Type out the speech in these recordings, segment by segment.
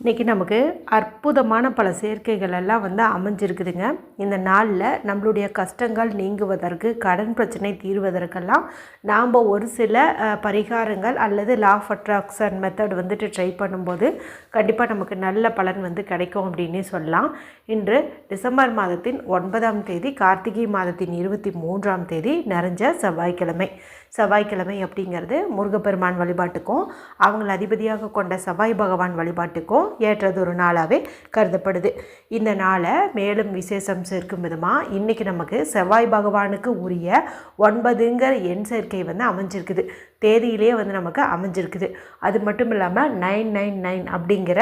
இன்றைக்கி நமக்கு அற்புதமான பல சேர்க்கைகள் எல்லாம் வந்து அமைஞ்சிருக்குதுங்க. இந்த நாளில் நம்மளுடைய கஷ்டங்கள் நீங்குவதற்கு கடன் பிரச்சனை தீர்வதற்கெல்லாம் நாம் ஒரு சில பரிகாரங்கள் அல்லது லா ஆஃப் அட்ராக்ஷன் மெத்தட் வந்துட்டு ட்ரை பண்ணும்போது கண்டிப்பாக நமக்கு நல்ல பலன் வந்து கிடைக்கும் அப்படின்னே சொல்லலாம். இன்று டிசம்பர் மாதத்தின் ஒன்பதாம் தேதி கார்த்திகை மாதத்தின் இருபத்தி மூன்றாம் தேதி நிறைஞ்ச செவ்வாய்க்கிழமை. செவ்வாய்க்கிழமை அப்படிங்கிறது முருகப்பெருமான் வழிபாட்டுக்கும் அவங்களை அதிபதியாக கொண்ட செவ்வாய் பகவான் வழிபாட்டுக்கும் ஏற்றது ஒரு நாளாகவே கருதப்படுது. இந்த நாளை மேலும் விசேஷம் சேர்க்கும் விதமாக இன்றைக்கி நமக்கு செவ்வாய் பகவானுக்கு உரிய ஒன்பதுங்கிற எண் சேர்க்கை வந்து அமைஞ்சிருக்குது. தேதியிலே வந்து நமக்கு அமைஞ்சிருக்குது. அது மட்டும் இல்லாமல் நைன் நைன் நைன் அப்படிங்கிற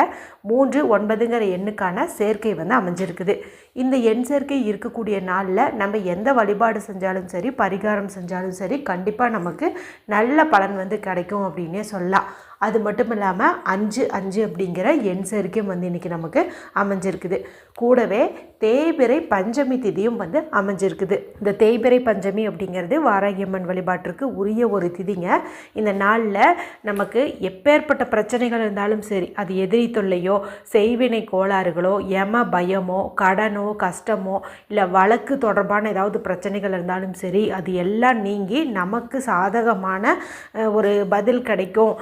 மூன்று ஒன்பதுங்கிற எண்ணுக்கான சேர்க்கை வந்து அமைஞ்சிருக்குது. இந்த எண் சேர்க்கை இருக்கக்கூடிய நாளில் நம்ம எந்த வழிபாடு செஞ்சாலும் சரி பரிகாரம் செஞ்சாலும் சரி கண்டிப்பாக நமக்கு நல்ல பலன் வந்து கிடைக்கும் அப்படின்னே சொல்லலாம். அது மட்டும் இல்லாமல் அஞ்சு அஞ்சு அப்படிங்கிற எண் சேர்க்கையும் வந்து இன்றைக்கி நமக்கு அமைஞ்சிருக்குது. கூடவே தேய்பிறை பஞ்சமி திதியும் வந்து அமைஞ்சிருக்குது. இந்த தேய்பிறை பஞ்சமி அப்படிங்கிறது வாராகியம்மன் வழிபாட்டிற்கு உரிய ஒரு திதிங்க. இந்த நாளில் நமக்கு எப்பேற்பட்ட பிரச்சனைகள் இருந்தாலும் சரி அது எதிரி தொல்லையோ செய்வினை கோளாறுகளோ எம பயமோ கடனோ கஷ்டமோ இல்லை வழக்கு தொடர்பான ஏதாவது பிரச்சனைகள் இருந்தாலும் சரி அது எல்லாம் நீங்கி நமக்கு சாதகமான ஒரு பதில் கிடைக்கும்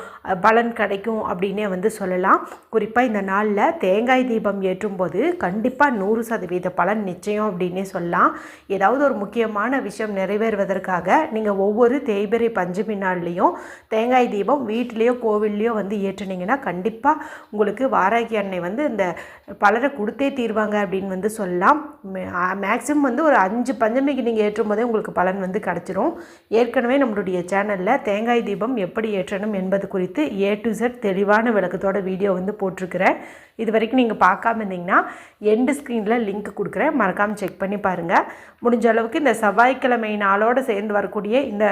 பலன் கிடைக்கும் அப்படின்னே வந்து சொல்லலாம். குறிப்பாக இந்த நாளில் தேங்காய் தீபம் ஏற்றும்போது கண்டிப்பாக நூறு சதவீதம் சதவீத பலன் நிச்சயம் அப்படின்னே சொல்லலாம். ஏதாவது ஒரு முக்கியமான விஷயம் நிறைவேறுவதற்காக நீங்கள் ஒவ்வொரு தேய்பிறை பஞ்சமி நாள்லேயும் தேங்காய் தீபம் வீட்லேயோ கோவில்லையோ வந்து ஏற்றுனீங்கன்னா கண்டிப்பாக உங்களுக்கு வாராகி அன்னை வந்து இந்த பலரை கொடுத்தே தீர்வாங்க அப்படின்னு வந்து சொல்லலாம். மேக்ஸிமம் வந்து ஒரு அஞ்சு பஞ்சமிக்கு நீங்கள் ஏற்றும் போதே உங்களுக்கு பலன் வந்து கிடச்சிரும். ஏற்கனவே நம்மளுடைய சேனலில் தேங்காய் தீபம் எப்படி ஏற்றணும் என்பது குறித்து ஏ டு செட் தெளிவான விளக்கத்தோட வீடியோ வந்து போட்டிருக்கிறேன். இது வரைக்கும் நீங்கள் பார்க்காம இருந்தீங்கன்னா எண்டு ஸ்க்ரீனில் லிங்க் கொடுக்குறேன். மறக்காமல் செக் பண்ணி பாருங்கள் முடிஞ்ச அளவுக்கு இந்த செவ்வாய்க்கிழமை நாளோடு சேர்ந்து வரக்கூடிய இந்த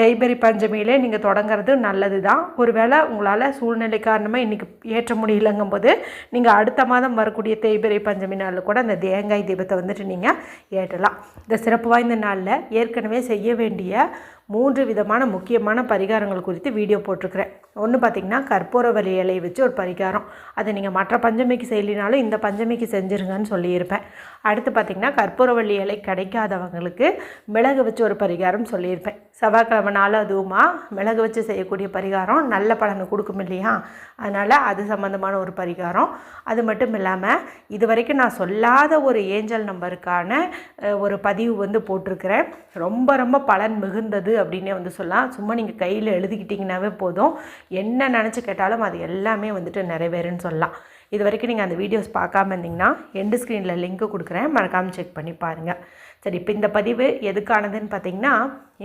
தேய்பெரி பஞ்சமியிலே நீங்கள் தொடங்குறது நல்லது தான் ஒருவேளை உங்களால் சூழ்நிலை காரணமாக இன்றைக்கி ஏற்ற முடியலங்கும் போது நீங்கள் அடுத்த மாதம் வரக்கூடிய தேய்பெரி பஞ்சமி நாளில் கூட அந்த தேங்காய் தீபத்தை வந்துட்டு நீங்கள் ஏற்றலாம். இந்த சிறப்பு வாய்ந்த நாளில் ஏற்கனவே செய்ய வேண்டிய மூன்று விதமான முக்கியமான பரிகாரங்கள் குறித்து வீடியோ போட்டிருக்கிறேன். ஒன்று பார்த்திங்கன்னா கற்பூரவல்லி இலையை வச்சு ஒரு பரிகாரம். அதை நீங்கள் மற்ற பஞ்சமிக்கு செய்யலினாலும் இந்த பஞ்சமிக்கு செஞ்சுருங்கன்னு சொல்லியிருப்பேன். அடுத்து பார்த்திங்கன்னா கற்பூரவல்லி இலை கிடைக்காதவங்களுக்கு மிளகு வச்சு ஒரு பரிகாரம் சொல்லியிருப்பேன். செவ்வாய்க்கிழமை நாள் அதுவுமா மிளகு வச்சு செய்யக்கூடிய பரிகாரம் நல்ல பலனை கொடுக்கும் இல்லையா? அதனால் அது சம்மந்தமான ஒரு பரிகாரம். அது மட்டும் இல்லாமல் இது வரைக்கும் நான் சொல்லாத ஒரு ஏஞ்சல் நம்பருக்கான ஒரு பதிவு வந்து போட்டிருக்கிறேன். ரொம்ப ரொம்ப பலன் மிகுந்தது அப்படின்னே வந்து சொல்லலாம். சும்மா நீங்கள் கையில் எழுதிக்கிட்டிங்கனாவே போதும். என்ன நினச்சி கேட்டாலும் அது எல்லாமே வந்துட்டு நிறைவேறுன்னு சொல்லலாம். இது வரைக்கும் நீங்கள் அந்த வீடியோஸ் பார்க்காம இருந்தீங்கன்னா எண்டு ஸ்க்ரீனில் லிங்க்கு கொடுக்குறேன். மறக்காமல் செக் பண்ணி பாருங்கள் சரி இப்போ இந்த பதிவு எதுக்கானதுன்னு பார்த்தீங்கன்னா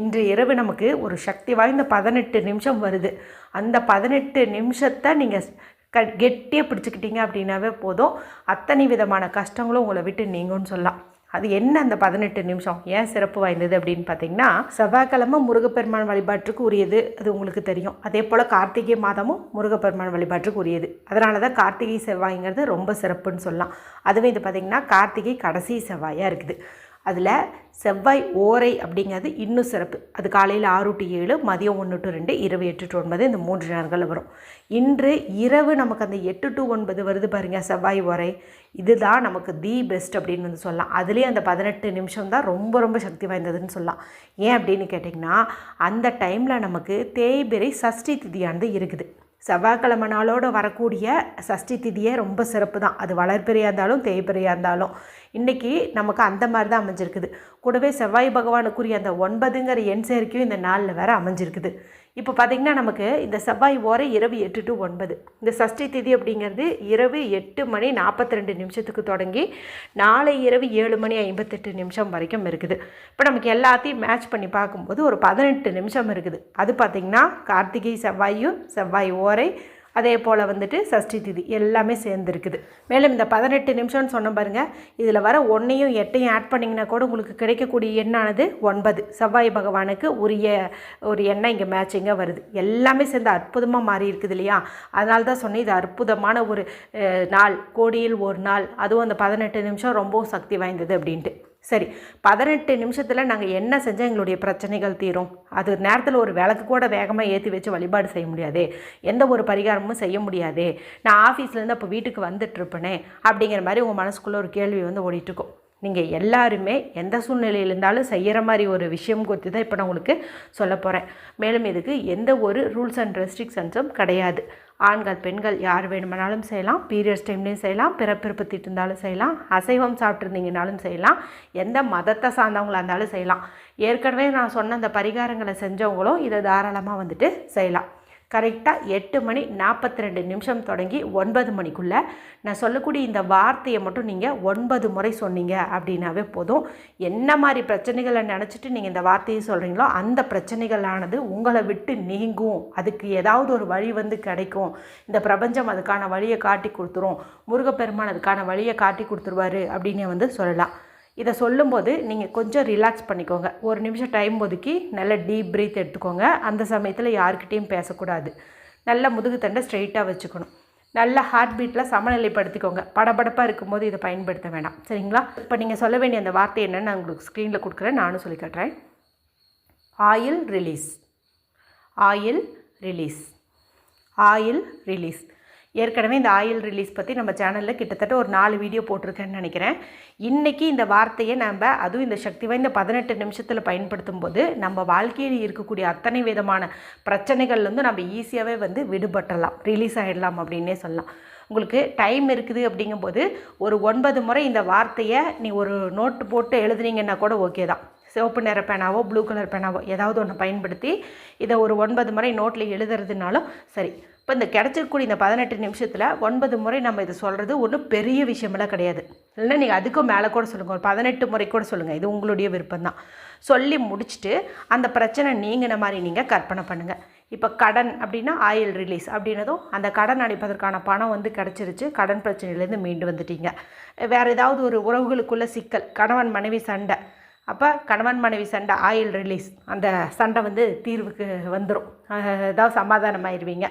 இன்று இரவு நமக்கு ஒரு சக்தி வாய்ந்த பதினெட்டு நிமிஷம் வருது. அந்த பதினெட்டு நிமிஷத்தை நீங்கள் க கெட்டியாக பிடிச்சிக்கிட்டீங்க அப்படின்னாவே போதும். அத்தனை விதமான கஷ்டங்களும் உங்களை விட்டு நீங்கும்னு சொல்லலாம். அது என்ன அந்த பதினெட்டு நிமிஷம்? ஏன் சிறப்பு வாய்ந்தது அப்படின்னு பார்த்தீங்கன்னா செவ்வாய்க்கிழமை முருகப்பெருமான் வழிபாட்டுக்கு உரியது அது உங்களுக்கு தெரியும். அதே போல் கார்த்திகை மாதமும் முருகப்பெருமான் வழிபாட்டுக்கு உரியது அதனால தான் கார்த்திகை செவ்வாய்ங்கிறது ரொம்ப சிறப்புன்னு சொல்லலாம். அதுவே இது பார்த்திங்கன்னா கார்த்திகை கடைசி செவ்வாயாக இருக்குது. அதில் செவ்வாய் ஓரை அப்படிங்கிறது இன்னும் சிறப்பு. அது காலையில் ஆறு டு ஏழு மதியம் ஒன்று டு ரெண்டு இரவு எட்டு டு ஒன்பது இந்த மூன்று நேரங்கள் வரும். இன்று இரவு நமக்கு அந்த எட்டு டு ஒன்பது வருது பாருங்கள் செவ்வாய் ஓரை. இதுதான் நமக்கு தி பெஸ்ட் அப்படின்னு வந்து சொல்லலாம். அதுலேயே அந்த பதினெட்டு நிமிஷம் தான் ரொம்ப ரொம்ப சக்தி வாய்ந்ததுன்னு சொல்லலாம். ஏன் அப்படின்னு கேட்டிங்கன்னா அந்த டைமில் நமக்கு தேய்பிறை சஷ்டி திதியானது இருக்குது. செவ்வாய்க்கிழமை நாளோடு வரக்கூடிய சஷ்டி திதியே ரொம்ப சிறப்பு தான். அது வளர்ப்பிறையாக இருந்தாலும் தேய்பிறையாக இருந்தாலும். இன்றைக்கி நமக்கு அந்த மாதிரி தான் அமைஞ்சிருக்குது. கூடவே செவ்வாய் பகவானுக்குரிய அந்த ஒன்பதுங்கிற எண் சேர்க்கையும் இந்த நாளில் வேறு அமைஞ்சிருக்குது. இப்போ பார்த்திங்கன்னா நமக்கு இந்த செவ்வாய் ஓரை இரவு எட்டு டு ஒன்பது. இந்த சஷ்டி திதி அப்படிங்கிறது இரவு எட்டு மணி நாற்பத்தி ரெண்டு நிமிஷத்துக்கு தொடங்கி நாளை இரவு ஏழு மணி ஐம்பத்தெட்டு நிமிஷம் வரைக்கும் இருக்குது. இப்போ நமக்கு எல்லாத்தையும் மேட்ச் பண்ணி பார்க்கும்போது ஒரு பதினெட்டு நிமிஷம் இருக்குது. அது பார்த்திங்கன்னா கார்த்திகை செவ்வாயும் செவ்வாய் ஓரை அதே போல் வந்துட்டு சஷ்டி திதி எல்லாமே சேர்ந்துருக்குது. மேலும் இந்த பதினெட்டு நிமிஷம்னு சொன்ன பாருங்கள் இதில் வர ஒன்றையும் எட்டையும் ஆட் பண்ணிங்கன்னா கூட உங்களுக்கு கிடைக்கக்கூடிய எண்ணானது ஒன்பது. செவ்வாய் பகவானுக்கு உரிய ஒரு எண்ணெய் இங்கே மேட்சிங்காக வருது. எல்லாமே சேர்ந்து அற்புதமாக மாறி இருக்குது இல்லையா? அதனால தான் சொன்னேன் இது அற்புதமான ஒரு நாள். கோடியில் ஒரு நாள். அதுவும் அந்த பதினெட்டு நிமிஷம் ரொம்பவும் சக்தி வாய்ந்தது அப்படின்ட்டு. சரி பதினெட்டு நிமிஷத்தில் நாங்கள் என்ன செஞ்சால் எங்களுடைய பிரச்சனைகள் தீரும்? அது நேரத்தில் ஒரு விளக்கு கூட வேகமாக ஏற்றி வச்சு வழிபாடு செய்ய முடியாது? எந்த ஒரு பரிகாரமும் செய்ய முடியாது? நான் ஆஃபீஸ்லேருந்து அப்போ வீட்டுக்கு வந்துட்டுருப்பேனே அப்படிங்கிற மாதிரி உங்கள் மனசுக்குள்ளே ஒரு கேள்வி வந்து ஓடிட்டுருக்கும் நீங்கள் எல்லாருமே எந்த சூழ்நிலையில் இருந்தாலும் செய்கிற மாதிரி ஒரு விஷயம் குறித்து தான் இப்போ நான் உங்களுக்கு சொல்ல போகிறேன் மேலும் இதுக்கு எந்த ஒரு ரூல்ஸ் அண்ட் ரெஸ்ட்ரிக்ஷன்ஸும் கிடையாது. ஆண்கள் பெண்கள் யார் வேணுமானாலும் செய்யலாம். பீரியட்ஸ் டைம்லேயும் செய்யலாம். பிறப்பிறப்பத்திட்டு இருந்தாலும் செய்யலாம். அசைவம் சாப்பிட்ருந்தீங்கனாலும் செய்யலாம். எந்த மதத்தை சார்ந்தவங்களாக இருந்தாலும் செய்யலாம். ஏற்கனவே நான் சொன்ன அந்த பரிகாரங்களை செஞ்சவங்களும் இதை தாராளமாக வந்துட்டு செய்யலாம். கரெக்டாக எட்டு மணி நாற்பத்தி ரெண்டு நிமிஷம் தொடங்கி ஒன்பது மணிக்குள்ளே நான் சொல்லக்கூடிய இந்த வார்த்தையை மட்டும் நீங்கள் ஒன்பது முறை சொன்னீங்க அப்படின்னாவே போதும். என்ன மாதிரி பிரச்சனைகளை நினச்சிட்டு நீங்கள் இந்த வார்த்தையை சொல்கிறீங்களோ அந்த பிரச்சனைகளானது உங்களை விட்டு நீங்கும். அதுக்கு ஏதாவது ஒரு வழி வந்து கிடைக்கும். இந்த பிரபஞ்சம் அதுக்கான வழியை காட்டி கொடுத்துரும். முருகப்பெருமான் அதுக்கான வழியை காட்டி கொடுத்துருவாரு அப்படின்னு வந்து சொல்லலாம். இதை சொல்லும்போது நீங்கள் கொஞ்சம் ரிலாக்ஸ் பண்ணிக்கோங்க. ஒரு நிமிஷம் டைம் ஒதுக்கி நல்ல டீப் ப்ரீத் எடுத்துக்கோங்க. அந்த சமயத்தில் யாருக்கிட்டேயும் பேசக்கூடாது. நல்ல முதுகு தண்டை ஸ்ட்ரெயிட்டாக வச்சுக்கணும். நல்ல ஹார்ட் பீட்டில் சமநிலைப்படுத்திக்கோங்க. படபடப்பாக இருக்கும்போது இதை பயன்படுத்த வேண்டாம் சரிங்களா? இப்போ நீங்கள் சொல்ல வேண்டிய அந்த வார்த்தை என்னென்னு நான் உங்களுக்கு ஸ்க்ரீனில் கொடுக்குறேன். நானும் சொல்லி காட்டுறேன். Oil release oil release oil release ஏற்கனவே இந்த ஆயில் ரிலீஸ் பற்றி நம்ம சேனலில் கிட்டத்தட்ட ஒரு நாலு வீடியோ போட்டிருக்கேன்னு நினைக்கிறேன். இன்றைக்கி இந்த வார்த்தையை நம்ம அதுவும் இந்த சக்தி வாய்ந்த பதினெட்டு நிமிஷத்தில் பயன்படுத்தும் போது நம்ம வாழ்க்கையில் இருக்கக்கூடிய அத்தனை விதமான பிரச்சனைகள்லேருந்து நம்ம ஈஸியாகவே வந்து விடுபட்டலாம் ரிலீஸ் ஆகிடலாம் அப்படின்னே சொல்லலாம். உங்களுக்கு டைம் இருக்குது அப்படிங்கும்போது ஒரு ஒன்பது முறை இந்த வார்த்தையை நீ ஒரு நோட்டு போட்டு எழுதுனீங்கன்னா கூட ஓகே தான். சிவப்பு நிற பேனாவோ ப்ளூ கலர் பேனாவோ ஏதாவது ஒன்று பயன்படுத்தி இதை ஒரு ஒன்பது முறை நோட்டில் எழுதுறதுனாலும் சரி. இப்போ இந்த கிடச்சிருக்கூடிய இந்த பதினெட்டு நிமிஷத்தில் ஒன்பது முறை நம்ம இதை சொல்கிறது ஒன்றும் பெரிய விஷயமெல்லாம் கிடையாது. இல்லைன்னா நீங்கள் அதுக்கும் மேலே கூட சொல்லுங்கள் ஒரு பதினெட்டு முறை கூட சொல்லுங்கள் இது உங்களுடைய விருப்பம் தான் சொல்லி முடிச்சுட்டு அந்த பிரச்சனை நீங்கின மாதிரி நீங்கள் கற்பனை பண்ணுங்கள் இப்போ கடன் அப்படின்னா ஆயில் ரிலீஸ் அப்படின்னதும் அந்த கடன் அடைப்பதற்கான பணம் வந்து கிடச்சிருச்சு. கடன் பிரச்சனையிலேருந்து மீண்டு வந்துட்டீங்க. வேறு ஏதாவது ஒரு உறவுகளுக்குள்ள சிக்கல் கணவன் மனைவி சண்டை. அப்போ கணவன் மனைவி சண்டை ஆயில் ரிலீஸ் அந்த சண்டை வந்து தீர்வுக்கு வந்துடும் ஏதாவது சமாதானம் ஆயிடுவீங்க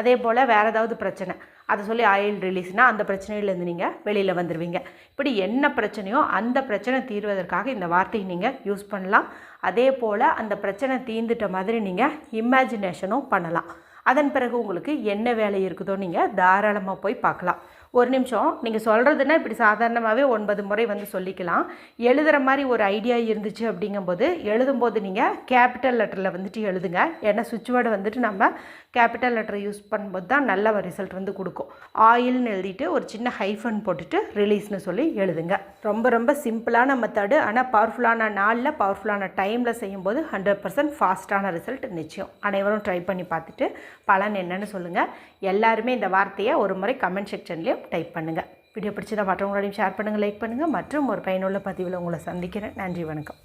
அதே போல் வேறு ஏதாவது பிரச்சனை. அதை சொல்லி ஆயில் ரிலீஸ்னால் அந்த பிரச்சனையிலேருந்து நீங்கள் வெளியில் வந்துடுவீங்க இப்படி என்ன பிரச்சனையோ அந்த பிரச்சனை தீர்வதற்காக இந்த வார்த்தையை நீங்கள் யூஸ் பண்ணலாம். அதே போல் அந்த பிரச்சனை தீர்ந்துட்ட மாதிரி நீங்கள் இமேஜினேஷனும் பண்ணலாம். அதன் பிறகு உங்களுக்கு என்ன வேலை இருக்குதோ நீங்கள் தாராளமாக போய் பார்க்கலாம். ஒரு நிமிஷம். நீங்கள் சொல்கிறதுனா இப்படி சாதாரணமாகவே ஒன்பது முறை வந்து சொல்லிக்கலாம். எழுதுகிற மாதிரி ஒரு ஐடியா இருந்துச்சு அப்படிங்கும்போது எழுதும்போது நீங்கள் கேபிட்டல் லெட்டரில் வந்துட்டு எழுதுங்க. ஏன்னா சுவிட்ச் வேர்டு வந்துட்டு நம்ம கேபிட்டல் லெட்டர் யூஸ் பண்ணும்போது தான் நல்ல ஒரு ரிசல்ட் வந்து கொடுக்கும். ஆயில்னு எழுதிட்டு ஒரு சின்ன ஹைஃபன் போட்டுட்டு ரிலீஸ்னு சொல்லி எழுதுங்க. ரொம்ப ரொம்ப சிம்பிளான மெத்தடு ஆனால் பவர்ஃபுல்லான நாளில் பவர்ஃபுல்லான டைமில் செய்யும்போது ஹண்ட்ரட் பர்சன்ட் ஃபாஸ்ட்டான ரிசல்ட் நிச்சயம். அனைவரும் ட்ரை பண்ணி பார்த்துட்டு பலன் என்னன்னு சொல்லுங்கள் எல்லாருமே இந்த வார்த்தையை ஒரு முறை கமெண்ட் செக்ஷன்லேயும் டைப் பண்ணுங்கள் வீடியோ பிடிச்சதா மற்றவங்களோடையும் ஷேர் பண்ணுங்கள் லைக் பண்ணுங்கள் மற்றும் ஒரு பயனுள்ள பதிவில் உங்களை சந்திக்கிறேன். நன்றி வணக்கம்.